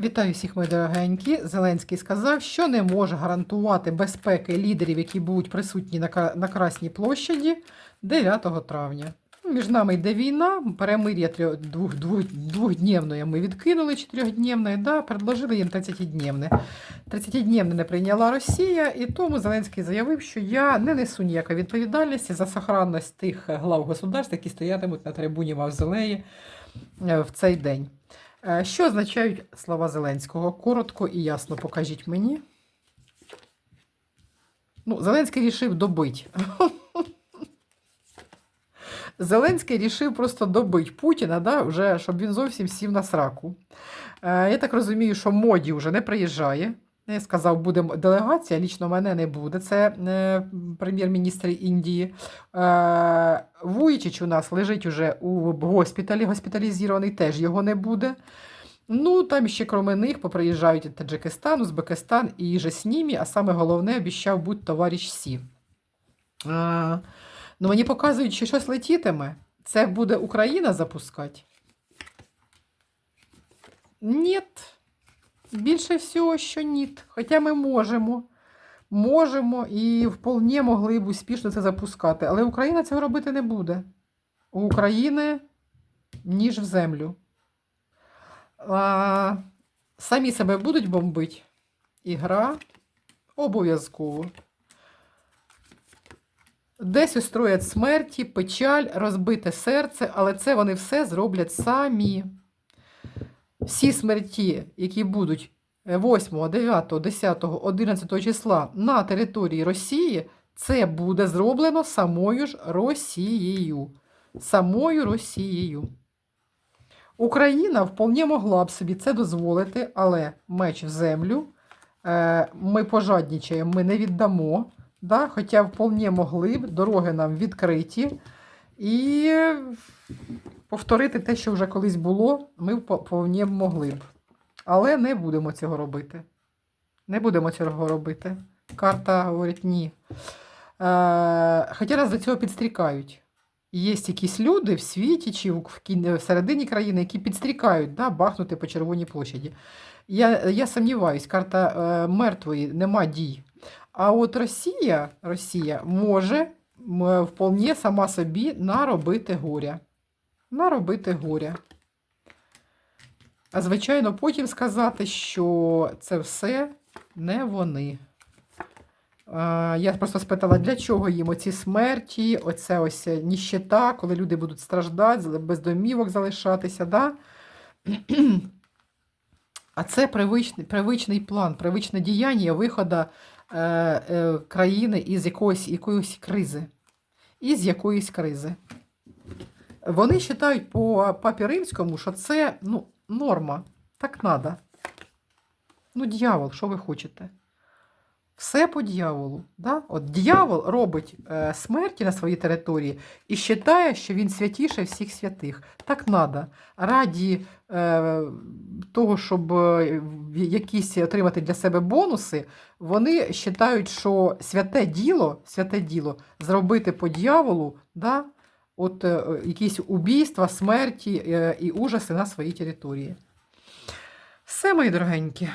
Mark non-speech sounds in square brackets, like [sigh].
Вітаю всіх, мої дорогенькі. Зеленський сказав, що не може гарантувати безпеки лідерів, які будуть присутні на, Красній площаді 9 травня. Ну, Між нами йде війна, перемир'я трьох- двох, двох, двохдневне ми відкинули чотирьохдневне, да, предложили їм 30-дневне. 30-дневне не прийняла Росія, і тому Зеленський заявив, що я не несу ніякої відповідальності за сохранність тих глав государств, які стоятимуть на трибуні Мавзолеї е, в цей день. Е, Що означають слова Зеленського? Коротко і ясно покажіть мені. Ну, Зеленський рішив добить. [laughs] Зеленський рішив просто добить Путіна, да, вже, щоб він зовсім сів на сраку. Е, я так розумію, що моді вже не приїжджає. Я сказав, буде делегація, лічно мене не буде. Це е, прем'єр-міністр Індії. Е, Вуйчич у нас лежить уже у госпіталі, госпіталізований, теж його не буде. Ну, там ще кроме них поприїжджають Таджикистан, Узбекистан і же з ними, а саме головне обіщав бути товариш Сі. А, ну, мені показують, що щось летітиме. Це буде Україна запускати? Ні. Більше всього, що ні. Хоча ми можемо. Можемо і вполне могли б успішно це запускати. Але Україна цього робити не буде. У України ніж в землю. А, самі себе будуть бомбити. Ігра обов'язково. Десь устроять смерті, печаль, розбите серце, але це вони все зроблять самі. Всі смерті, які будуть 8, 9, 10, 11 числа на території Росії, це буде зроблено самою ж Росією. Самою Росією. Україна вполне могла б собі це дозволити, але меч в землю. Е, Ми пожаднічаємо, ми не віддамо. Да? Хоча вполне могли б, дороги нам відкриті. І повторити те, що вже колись було, ми вполне могли б. Але не будемо цього робити. Не будемо цього робити. Карта говорить ні. Е, хоча нас до цього підстрікають. Є якісь люди в світі чи в, в всередині країни, які підстрікають да, бахнути по Червоній площаді. Я, я сумніваюсь, карта е, мертвої нема дій. А от Росія, Росія може м, вполне сама собі наробити горя. Наробити горя. А звичайно, потім сказати, що це все не вони. Я просто спитала, для чого їм оці смерті, оце ось ніщета, коли люди будуть страждати, без домівок залишатися. Да? А це привичний, привичний план, привичне діяння виходу е, е, країни із якоїсь, якоїсь кризи. Із якоїсь кризи. Вони вважають по папі римському, що це ну, норма. Так треба. Ну, дьявол, що ви хочете? Все по дьяволу. Да? От дьявол робить е, смерті на своїй території і вважає, що він святіше всіх святих. Так треба. Раді е, того, щоб е, якісь отримати для себе бонуси, вони вважають, що святе діло, святе діло зробити по дьяволу, да? От, е, якісь убійства, смерті е, і ужаси на своїй території. Все, мої дорогенькі.